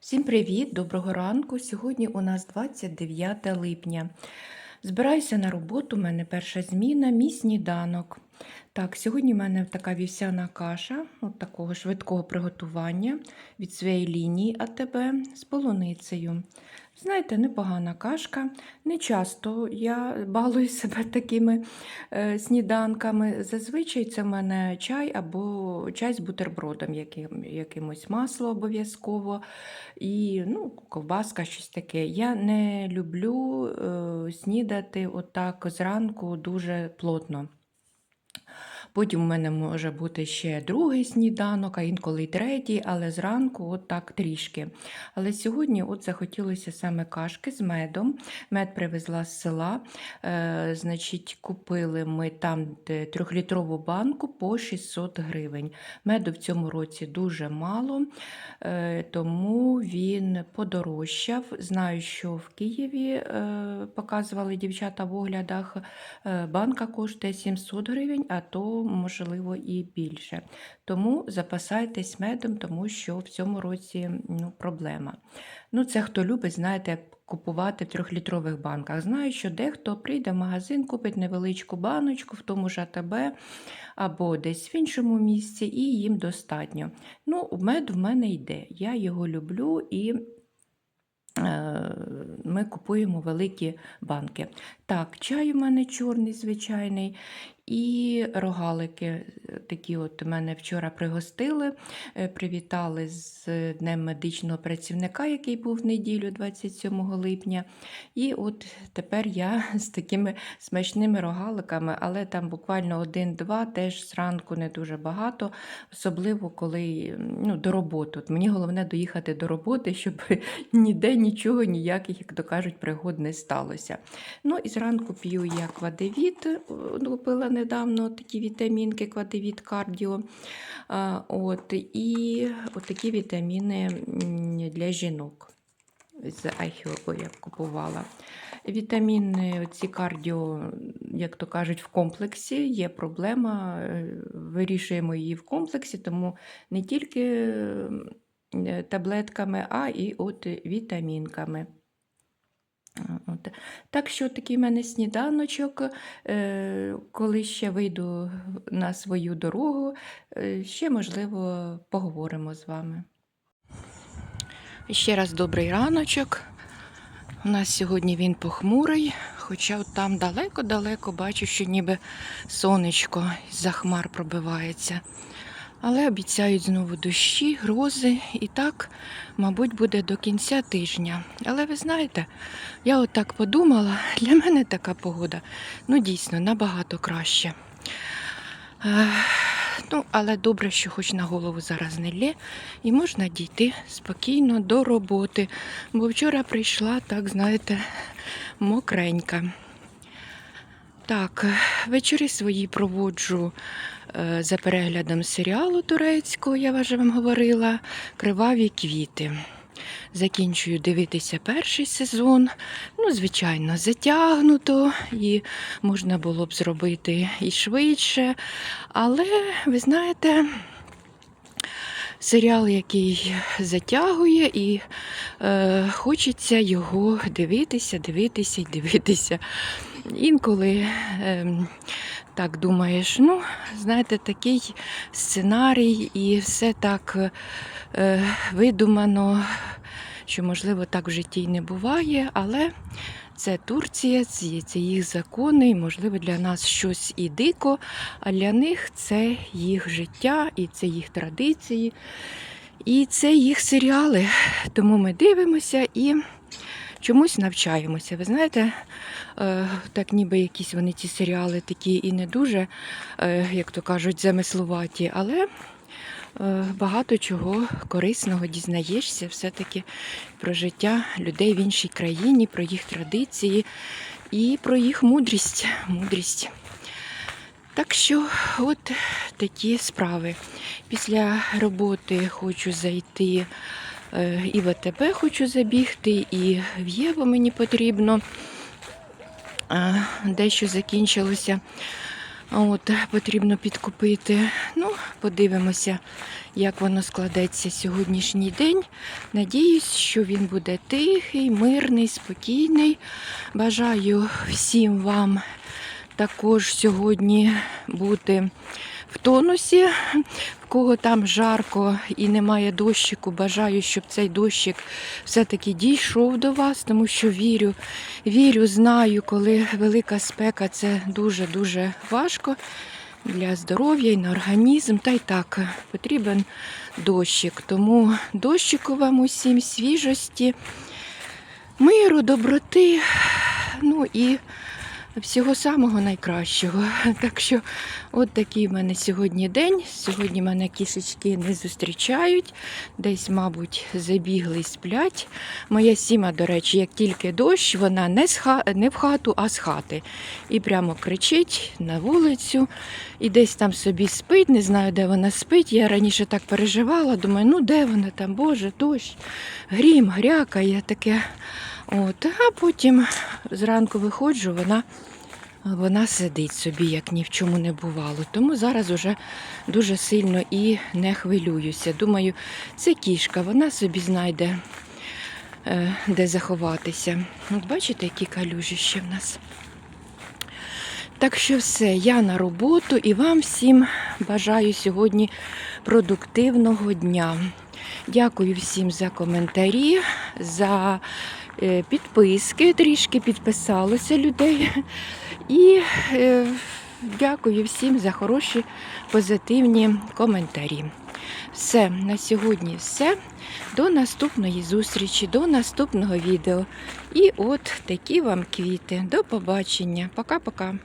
Всім привіт, доброго ранку. Сьогодні у нас 29 липня. Збираюся на роботу, у мене перша зміна, мій сніданок. Так, сьогодні в мене така вівсяна каша, от такого швидкого приготування від своєї лінії АТБ з полуницею. Знаєте, непогана кашка. Не часто я балую себе такими е, сніданками. Зазвичай це в мене чай або чай з бутербродом, яким, якимось масло обов'язково, і ну, ковбаска, щось таке. Я не люблю е, снідати отак зранку дуже плотно. Потім у мене може бути ще другий сніданок, а інколи й третій, але зранку от так трішки. Але сьогодні от захотілося саме кашки з медом. Мед привезла з села. Е, значить, купили ми там трьохлітрову банку по 600 гривень. Меду в цьому році дуже мало, е, тому він подорожчав. Знаю, що в Києві е, показували дівчата в оглядах. е, Банка коштує 700 гривень, а то, можливо, і більше. Тому запасайтесь медом, тому що в цьому році ну, проблема. Ну, це хто любить, знаєте, купувати в трьохлітрових банках. Знаю, що дехто прийде в магазин, купить невеличку баночку в тому ж АТБ або десь в іншому місці, і їм достатньо. Ну, мед в мене йде. Я його люблю і. е, Ми купуємо великі банки. Так, чай у мене чорний, звичайний, і рогалики. е, Такі от мене вчора пригостили, е, привітали з Днем медичного працівника, який був в неділю, 27 липня. І от тепер я з такими смачними рогаликами, але там буквально один-два, теж зранку не дуже багато, особливо коли ну, до роботи. От мені головне доїхати до роботи, щоб ніде нічого, ніяких, як то кажуть, пригод не сталося. Ну і зранку п'ю я квадевіт, е, купила недавно такі вітамінки, квадевіт кардіо. От, і от такі вітаміни для жінок. З Айхіопу я купувала. Вітаміни, ці кардіо, як то кажуть, в комплексі є проблема. е, Вирішуємо її в комплексі, тому не тільки е, таблетками, а і от вітамінками. От. Так що такий в мене сніданочок. Е, Коли ще вийду на свою дорогу, е, ще, можливо, поговоримо з вами. Ще раз добрий раночок. У нас сьогодні він похмурий, хоча от там далеко-далеко бачу, що ніби сонечко з-за хмар пробивається. Але обіцяють знову дощі, грози, і так, мабуть, буде до кінця тижня. Але ви знаєте, я от так подумала, для мене така погода ну дійсно набагато краще. Е, ну, але добре, що хоч на голову зараз не лє, і можна дійти спокійно до роботи. Бо вчора прийшла, так знаєте, мокренька. Так, вечори свої проводжу е, за переглядом серіалу турецького, я вже вам говорила, Криваві квіти. Закінчую дивитися перший сезон. Ну, звичайно, затягнуто, і можна було б зробити і швидше. Але ви знаєте, серіал, який затягує, і е, хочеться його дивитися, дивитися і дивитися. Інколи ем, так думаєш, ну, знаєте, такий сценарій, і все так е, видумано, що, можливо, так в житті й не буває, але це Турція, це їх закони, і, можливо, для нас щось і дико, а для них це їх життя, і це їх традиції, і це їх серіали. Тому ми дивимося і чомусь навчаємося. Ви знаєте, е, так ніби якісь вони ці серіали такі і не дуже, е, як то кажуть, замислуваті, але е, багато чого корисного дізнаєшся все-таки про життя людей в іншій країні, про їх традиції і про їх мудрість. мудрість. Так що, от такі справи. Після роботи хочу зайти і в АТБ хочу забігти, і в Єву мені потрібно. Дещо закінчилося. От, потрібно підкупити. Ну, подивимося, як воно складеться сьогоднішній день. Надіюсь, що він буде тихий, мирний, спокійний. Бажаю всім вам також сьогодні бути в тонусі. В кого там жарко і немає дощику, бажаю, щоб цей дощик все-таки дійшов до вас, тому що вірю, вірю, знаю, коли велика спека це дуже-дуже важко для здоров'я і на організм. Та й так потрібен дощик. Тому дощику вам усім свіжості, миру, доброти. Ну і всього самого найкращого. Так що, от такий в мене сьогодні день. Сьогодні мене кішечки не зустрічають, десь, мабуть, забігли сплять. Моя сіма, до речі, як тільки дощ, вона не, з ха... не в хату, а з хати. І прямо кричить на вулицю, і десь там собі спить. Не знаю, де вона спить. Я раніше так переживала, думаю, ну де вона там, Боже, дощ, грім, грякає таке. От, а потім зранку виходжу, вона, вона сидить собі, як ні в чому не бувало. Тому зараз уже дуже сильно і не хвилююся. Думаю, це кішка, вона собі знайде, е, де заховатися. От бачите, які калюжі ще в нас. Так що все, я на роботу і вам всім бажаю сьогодні продуктивного дня. Дякую всім за коментарі, за підписки. Трішки підписалося людей. І е, дякую всім за хороші позитивні коментарі. Все, на сьогодні все. До наступної зустрічі, до наступного відео. І от такі вам квіти. До побачення. Пока-пока.